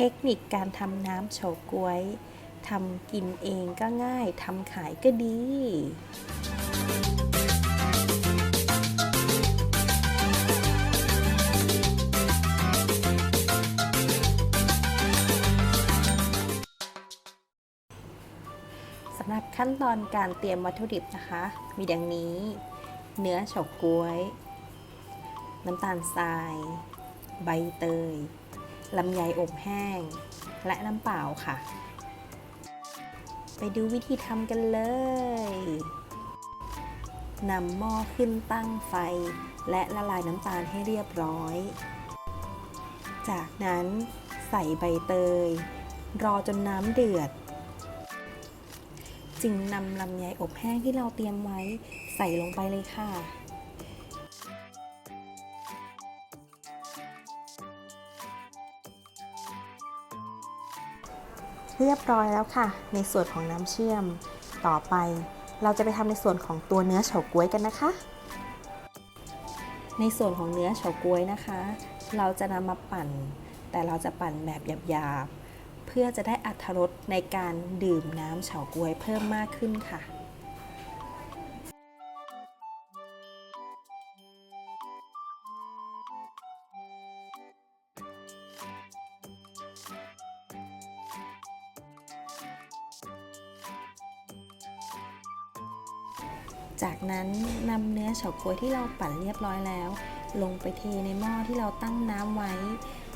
เทคนิคการทำน้ำเฉาก๊วยทำกินเองก็ง่ายทำขายก็ดี สำหรับขั้นตอนการเตรียมวัตถุดิบนะคะ มีดังนี้ เนื้อเฉาก๊วย น้ำตาลทราย ใบเตย ลำไยอบแห้ง และน้ำเปล่าค่ะ ไปดูวิธีทำกันเลยนำหม้อขึ้นตั้งไฟ และละลายน้ำตาลให้เรียบร้อย จากนั้นใส่ใบเตย รอจนน้ำเดือด จึงนำลำไยอบแห้งที่เราเตรียมไว้ใส่ลงไปเลยค่ะ เรียบร้อยแล้วค่ะ ในส่วนของน้ำเชื่อม ต่อไป เราจะไปทำในส่วนของตัวเนื้อเฉาก๊วยกันนะคะ ในส่วนของเนื้อเฉาก๊วยนะคะ เราจะนำมาปั่น แต่เราจะปั่นแบบหยาบๆ เพื่อจะได้อัตรสในการดื่มน้ำเฉาก๊วยเพิ่มมากขึ้นค่ะ จากนั้นนำเนื้อเฉาก๊วยที่เราปั่นเรียบร้อยแล้ว ลงไปเทในหม้อที่เราตั้งน้ำไว้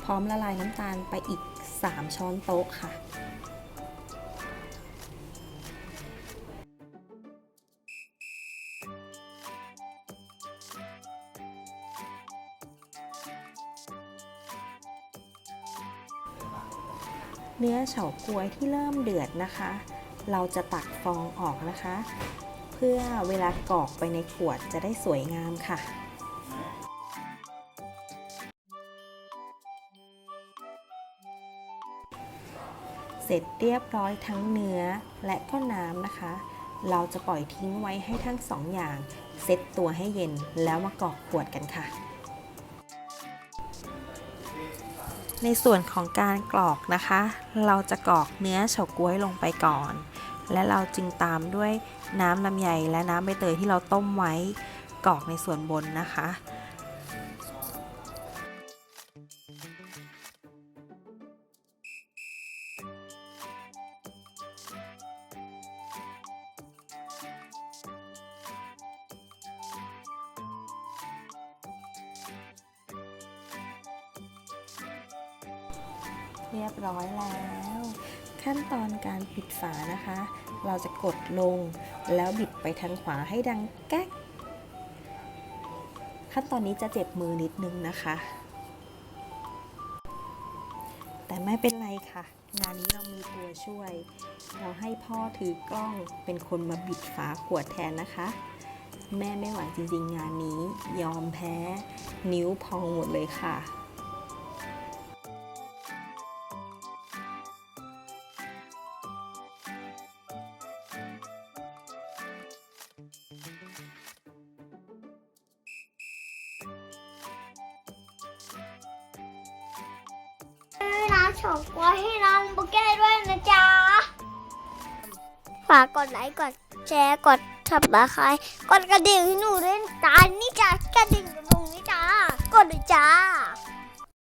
พร้อมละลายน้ำตาลไปอีก 3 ช้อนโต๊ะค่ะเนื้อเฉาก๊วยที่เริ่มเดือดนะคะ เราจะตักฟองออกนะคะ พื่อเวลากรอกไปในขวดจะได้สวยงามค่ะ เสร็จเรียบร้อยทั้งเนื้อและก็น้ำนะคะ เราจะปล่อยทิ้งไว้ให้ทั้งสองอย่างเซ็ตตัวให้เย็นแล้วมากรอกขวดกันค่ะ ในส่วนของการกรอกนะคะ เราจะกรอกเนื้อเฉาก๊วยลงไปก่อน และเราจึงตามด้วยน้ำลำไยและน้ำใบเตยที่เราต้มไว้กรอกในส่วนบนนะคะ เรียบร้อยแล้ว ขั้นตอนการปิดฝานะคะ เราจะกดลงแล้วบิดไปทางขวาให้ดังแก๊ก ขั้นตอนนี้จะเจ็บมือนิดนึงนะคะ แต่ไม่เป็นไรค่ะ งานนี้เรามีตัวช่วย เราให้พ่อถือกล้องเป็นคนมาบิดฝาขวดแทนนะคะ แม่ไม่ไหวจริงๆงานนี้ ยอมแพ้ นิ้วพองหมดเลยค่ะ น้ำฉกไว้ให้น้องบุกเก้ด้วยนะจ๊ะ ฝากกดไลค์กดแชร์กดทับตะคร้กดกระดิ่งให้หนูด้วยนะจ้านี่จ้ากระดิ่งตรงนี้จ้ากดเลยจ้า